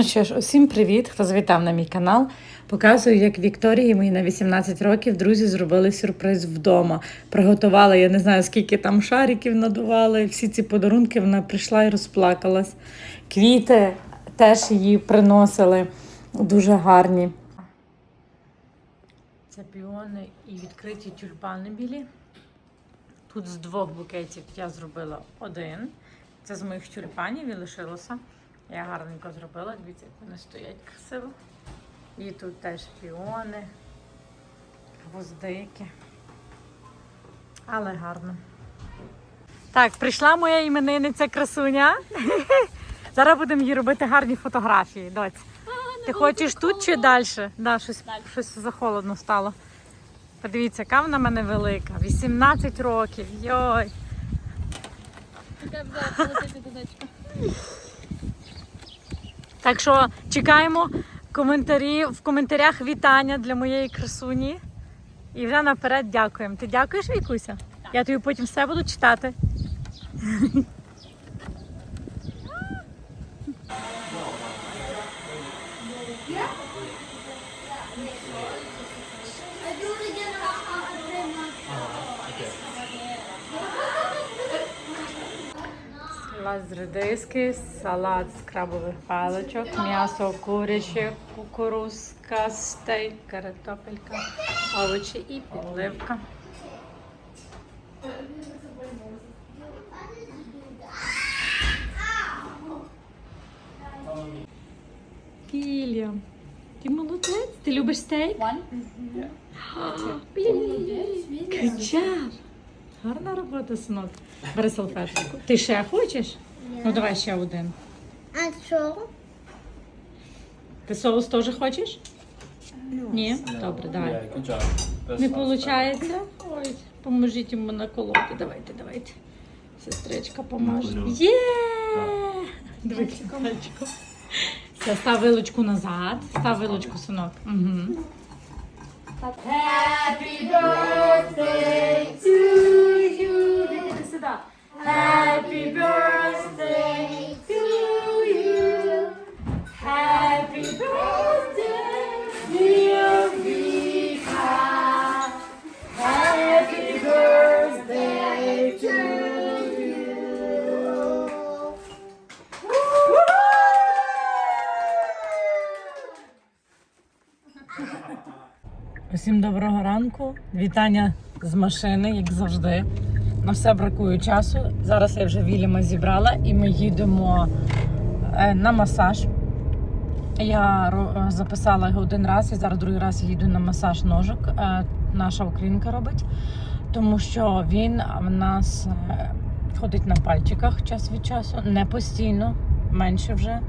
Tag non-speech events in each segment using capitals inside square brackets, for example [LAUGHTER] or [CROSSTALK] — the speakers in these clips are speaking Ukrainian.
Ну що ж, усім привіт, хто завітав на мій канал. Показую, як Вікторії мої на 18 років друзі зробили сюрприз вдома. Приготували, я не знаю, скільки там шариків надували. Всі ці подарунки вона прийшла і розплакалась. Квіти теж її приносили дуже гарні. Це піони і відкриті тюльпани білі. Тут з двох букетів я зробила один. Це з моїх тюльпанів і лишилося. Я гарненько зробила. Дивіться, як вони стоять красиво. І тут теж піони, гвоздики. Але гарно. Так, прийшла моя іменинниця красуня. [LAUGHS] Зараз будемо їй робити гарні фотографії. Доць. Ти хочеш тут чи далі? Да, щось, щось захолодно стало. Подивіться, яка вона в мене велика. 18 років. Йой. Зараз полетити додачка. Так що чекаємо коментарі в коментарях вітання для моєї красуні. І вже наперед дякуємо. Ти дякуєш, Вікуся? Я тобі потім все буду читати. З редиски, салат з крабових паличок, м'ясо куряче, кукурузка, стейк, картопелька, овочі і підливка. Кілля, ти молодець? Ти любиш стейк? Качар. Гарна робота, синок. Бери салфетку. Ти ще хочеш? Ну давай ще один. А що? Ти соус теж хочеш? Ні? Добре, давай. Yeah, good job. Не виходить? Ой, поможіть йому наколоти. Давайте, давайте. Сестричка поможе. Є! Дивись. Все, став вилочку назад. Став вилочку, синок. Угу. Happy birthday to you. Happy birthday to you. Happy birthday, dear you. Усім доброго ранку. Вітання з машини, як завжди. На все бракує часу. Зараз я вже Вільяма зібрала і ми їдемо е, на масаж. Я записала його один раз і зараз другий раз їду на масаж ножок. Е, Наша українка робить, тому що він в нас е, ходить на пальчиках час від часу, не постійно, менше вже.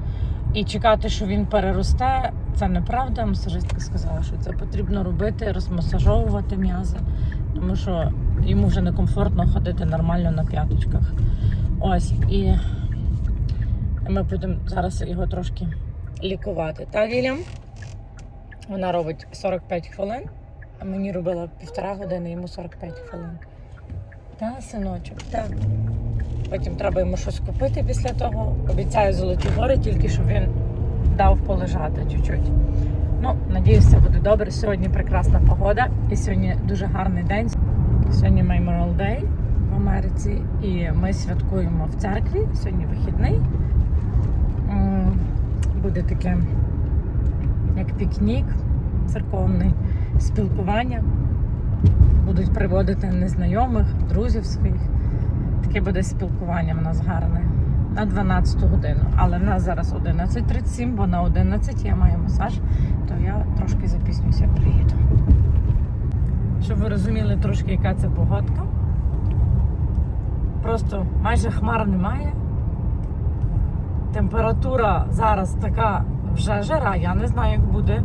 І чекати, що він переросте, це неправда. Масажистка сказала, що це потрібно робити, розмасажовувати м'язи, тому що йому вже некомфортно ходити нормально на п'яточках. Ось і ми будемо зараз його трошки лікувати. Та Лілям? Вона робить 45 хвилин, а мені робила півтора години, йому 45 хвилин. Та, синочок, так. Потім треба йому щось купити після того. Обіцяю золоті гори, тільки щоб він дав полежати чуть-чуть. Ну, надіюсь, все буде добре. Сьогодні прекрасна погода і сьогодні дуже гарний день. Сьогодні Memorial Day в Америці, і ми святкуємо в церкві. Сьогодні вихідний. Буде таке, як пікнік церковний, спілкування. Будуть приводити незнайомих, друзів своїх. Таке буде спілкування в нас гарне на 12 годину. Але в нас зараз 11.37, бо на 11 я маю масаж, то я трошки запізнюся, приїду. Щоб ви розуміли трошки, яка це погодка. Просто майже хмар немає. Температура зараз така вже жара, я не знаю, як буде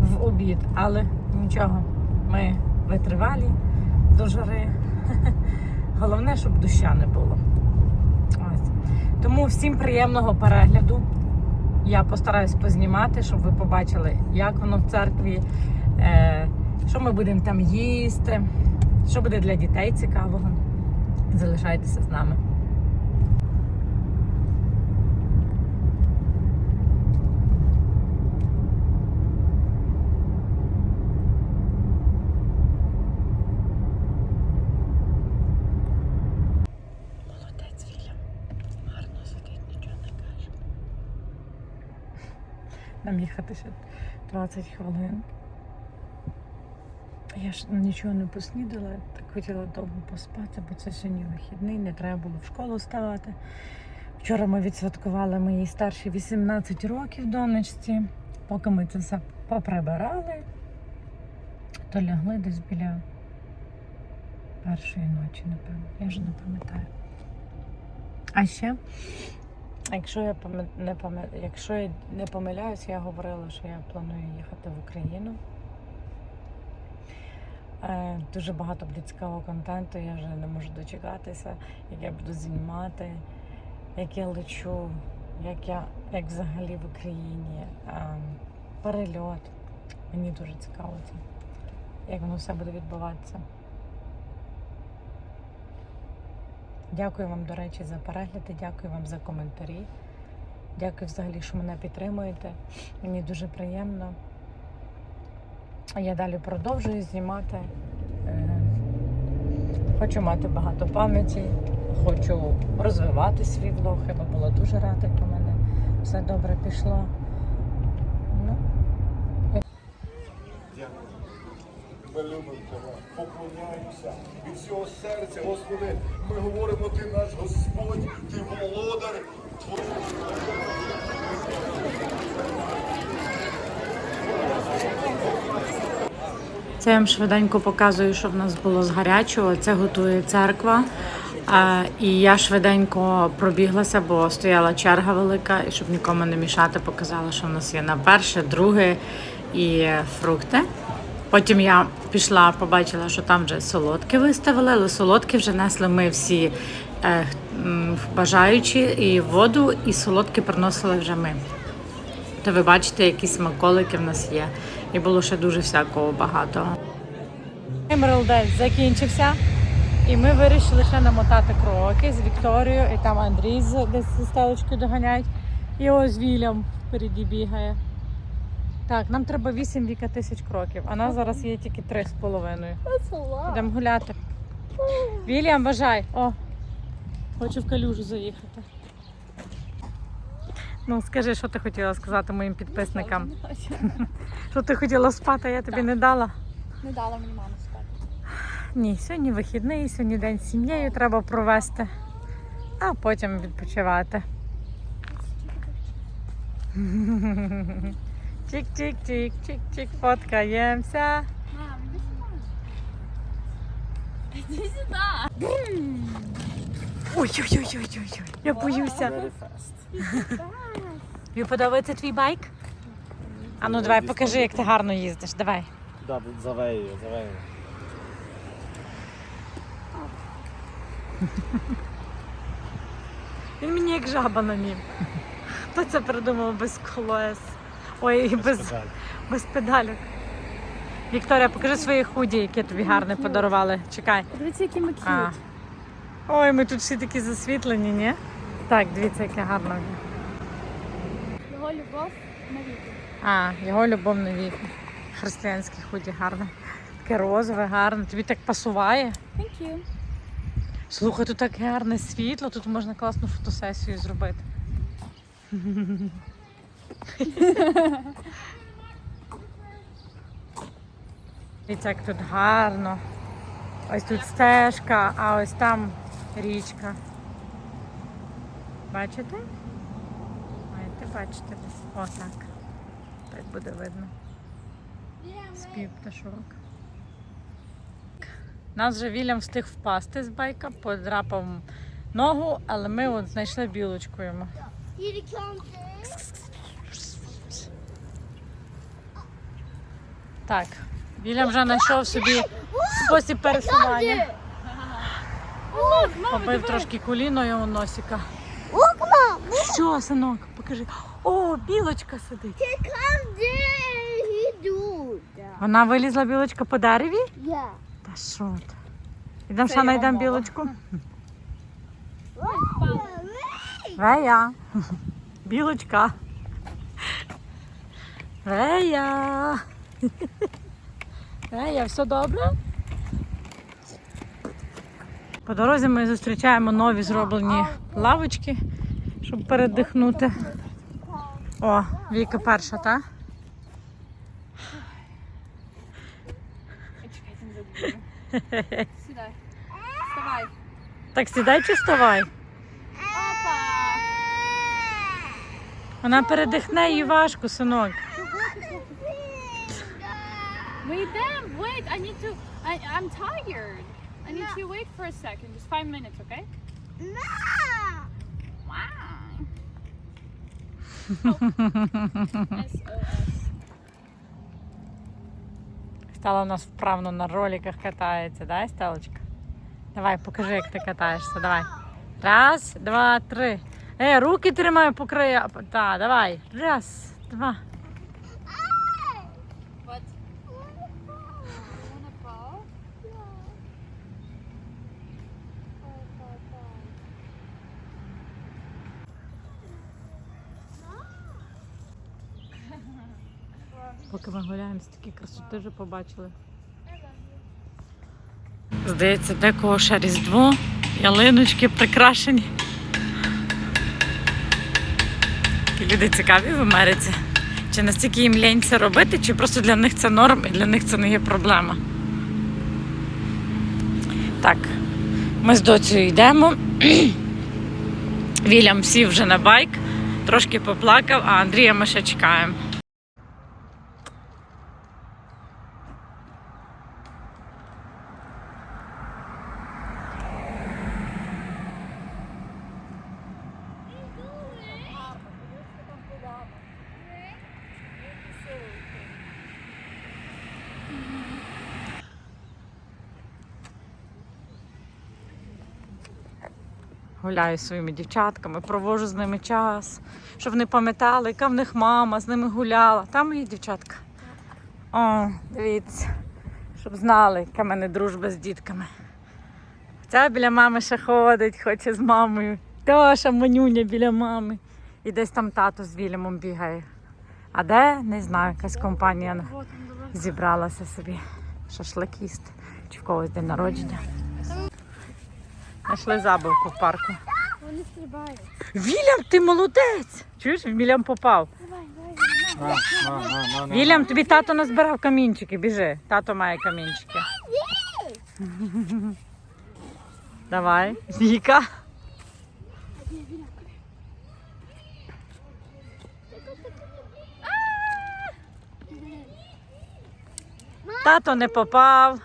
в обід, але нічого, ми витривалі до жари. [LAUGHS] Головне, щоб доща не було. Ось. Тому всім приємного перегляду. Я постараюсь познімати, щоб ви побачили, як воно в церкві, е, що ми будемо там їсти, що буде для дітей цікавого. Залишайтеся з нами. Нам їхати ще 20 хвилин. Я ж нічого не поснідала, так хотіла довго поспати, бо це сьогодні вихідний, не треба було в школу вставати. Вчора ми відсвяткували моїй старшій 18 років донечці. Поки ми це все поприбирали, то лягли десь біля першої ночі, напевно. Я вже не пам'ятаю. А ще, якщо я пам'ят- не пам'ят- якщо я не помиляюсь, я говорила, що я планую їхати в Україну. Е, Дуже багато буде цікавого контенту, я вже не можу дочекатися, як я буду знімати, як я лечу, як я як взагалі в Україні, е, перельот. Мені дуже цікаво це, як воно все буде відбуватися. Дякую вам, до речі, за перегляди, дякую вам за коментарі. Дякую взагалі, що мене підтримуєте. Мені дуже приємно. Я далі продовжую знімати. Е, Хочу мати багато пам'яті, хочу розвивати свій влог. Я була дуже рада, як у мене все добре пішло. Ну, Ми любимо тебе, поклоняємося від всього серця, Господи. Ми говоримо, ти наш Господь, ти володар. Це я вам швиденько показую, що в нас було з гарячого. Це готує церква. І я швиденько пробіглася, бо стояла черга велика, і щоб нікому не мішати, показала, що в нас є на перше, друге і фрукти. Потім я пішла, побачила, що там вже солодкі виставили, але солодкі вже несли ми всі е, бажаючі, і воду, і солодкі приносили вже ми. То ви бачите, які смаколики в нас є. І було ще дуже всякого багато. Dance закінчився. І ми вирішили ще намотати кроки з Вікторією, і там Андрій з- десь зі стелочкою доганяють. І ось Вільям впереді бігає. Так, нам треба 8 віка тисяч кроків, а нас зараз є тільки 3,5. That's a lot. Йдемо гуляти. Вільям, бажай. О, хочу в калюжу заїхати. Ну, скажи, що ти хотіла сказати моїм підписникам? [LAUGHS] Що ти хотіла спати, я тобі Так. не дала? Не дала мені мама спати. Ні, сьогодні вихідний, сьогодні день з сім'єю треба провести, а потім відпочивати. [LAUGHS] Чик-чик-чик, чик-чик, фоткаємося. Мам, іди сюди. [LAUGHS] Іди сюди. Ой-ой-ой-ой-ой, я боюся. Тобі подобається твій байк? А ну давай покажи, як ти гарно їздиш. Давай. Да, завею, завею. Він мені як жаба на нім. Хто це придумав без колес? Ой, без, без педалів. Вікторія, покажи свої худі, які тобі гарне подарували. Чекай. Дивіться, які ми А. Ой, ми тут всі такі засвітлені, ні? Так, дивіться, яке гарно. Його любов на навіки. А, його любов на вік. Християнське худі гарне. Таке розове, гарне. Тобі так пасуває. Thank you. Слухай, тут таке гарне світло, тут можна класну фотосесію зробити. [LAUGHS] Дивіться, як тут гарно. Ось тут стежка, а ось там річка. Бачите? Маєте бачите. О, так. Так буде видно. Спів пташок. Нас вже Вільям встиг впасти з байка, подрапав ногу, але ми от знайшли білочку йому. Так, Вільям вже знайшов собі спосіб пересування. Побив трошки коліною у носика. Що, синок? Покажи. О, білочка сидить. Вона вилізла білочка по дереві? Та що ти? Ідемо ще знайдемо білочку. Вея. Білочка. Вея. [LAUGHS] Вея, все добре? По дорозі ми зустрічаємо нові зроблені лавочки, щоб передихнути. О, Віка перша, так? Сідай. Вставай. Так сідай чи вставай? Опа! Вона передихне їй важко, синок. Need to... I, I'm tired. I need to wait for a second. Just five minutes, okay? Wow. [LAUGHS] SOS. Стала у нас вправно на роликах катається, да, Стелочка? Давай, покажи, як ти катаєшся. Давай. Раз, два, три. Е, руки тримай по краю. Так, давай. Раз, два. Поки ми гуляємо, такі красоти вже побачили. Здається, декого ще різдво, ялиночки прикрашені. Такі люди цікаві в Америці. Чи настільки їм лінь це робити, чи просто для них це норм і для них це не є проблема. Так, ми з доцею йдемо. [CLEARS THROAT] Вільям сів вже на байк, трошки поплакав, а Андрія ми ще чекаємо. Гуляю зі своїми дівчатками, провожу з ними час, щоб вони пам'ятали, яка в них мама з ними гуляла. Там мої дівчатка. О, дивіться, щоб знали, яка в мене дружба з дітками. Ця біля мами ще ходить, хоче з мамою. Тоша манюня біля мами. І десь там тато з Вільямом бігає. А де? Не знаю, якась компанія зібралася собі шашлик їсти. Чи в когось день народження. Знайшли забавку в парку. Вони стрибають. Вільям, ти молодець! Чуєш, Вільям попав. Давай. Вільям, тобі тато назбирав камінчики, біжи. Тато має камінчики. [LAUGHS] Давай. Віка. Тато не попав.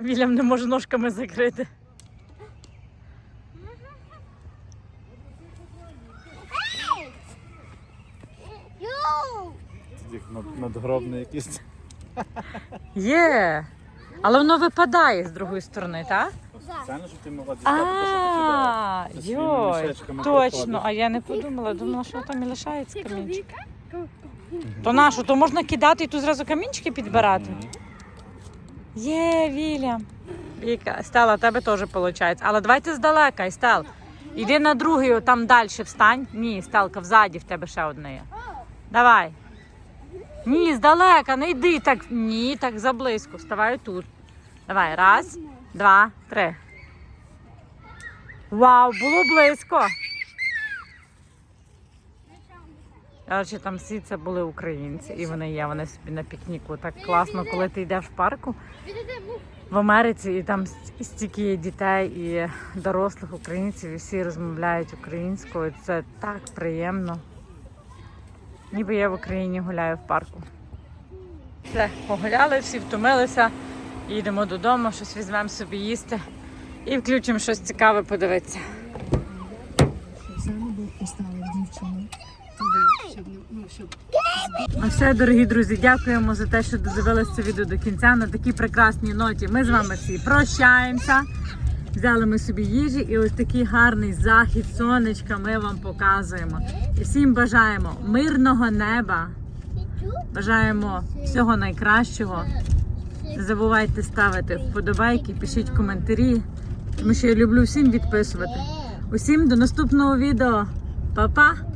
Вільям не може ножками закрити. Надгробний якийсь. Є. Але воно випадає з другої сторони, так? Спеціально, щоб ти могла дістати що ти йой, точно. А я не подумала, думала, що там і лишається камінчик. То нашу, то можна кидати і тут зразу камінчики підбирати. Є, Віля. Віка, Стела, тебе теж виходить. Але давайте здалека, і Стел. Іди на другий, там далі встань. Ні, Стелка, взаді в тебе ще одне є. Давай. Ні, здалека, не йди так. Ні, так заблизько. Вставай тут. Давай, раз, два, три. Вау, було близько. Коротше, там всі це були українці, і вони є, вони собі на пікніку. Так класно, коли ти йдеш в парку в Америці, і там стільки є дітей і дорослих українців, і всі розмовляють українською. Це так приємно. Ніби я в Україні гуляю в парку. Все, погуляли, всі втомилися. Їдемо додому, щось візьмемо собі їсти і включимо щось цікаве подивитися. А все, дорогі друзі, дякуємо за те, що додивилися це відео до кінця. На такій прекрасній ноті ми з вами всі прощаємося. Взяли ми собі їжі і ось такий гарний захід сонечка ми вам показуємо. І всім бажаємо мирного неба. Бажаємо всього найкращого. Не забувайте ставити вподобайки, пишіть коментарі, тому що я люблю всім відписувати. Усім до наступного відео. Па-па!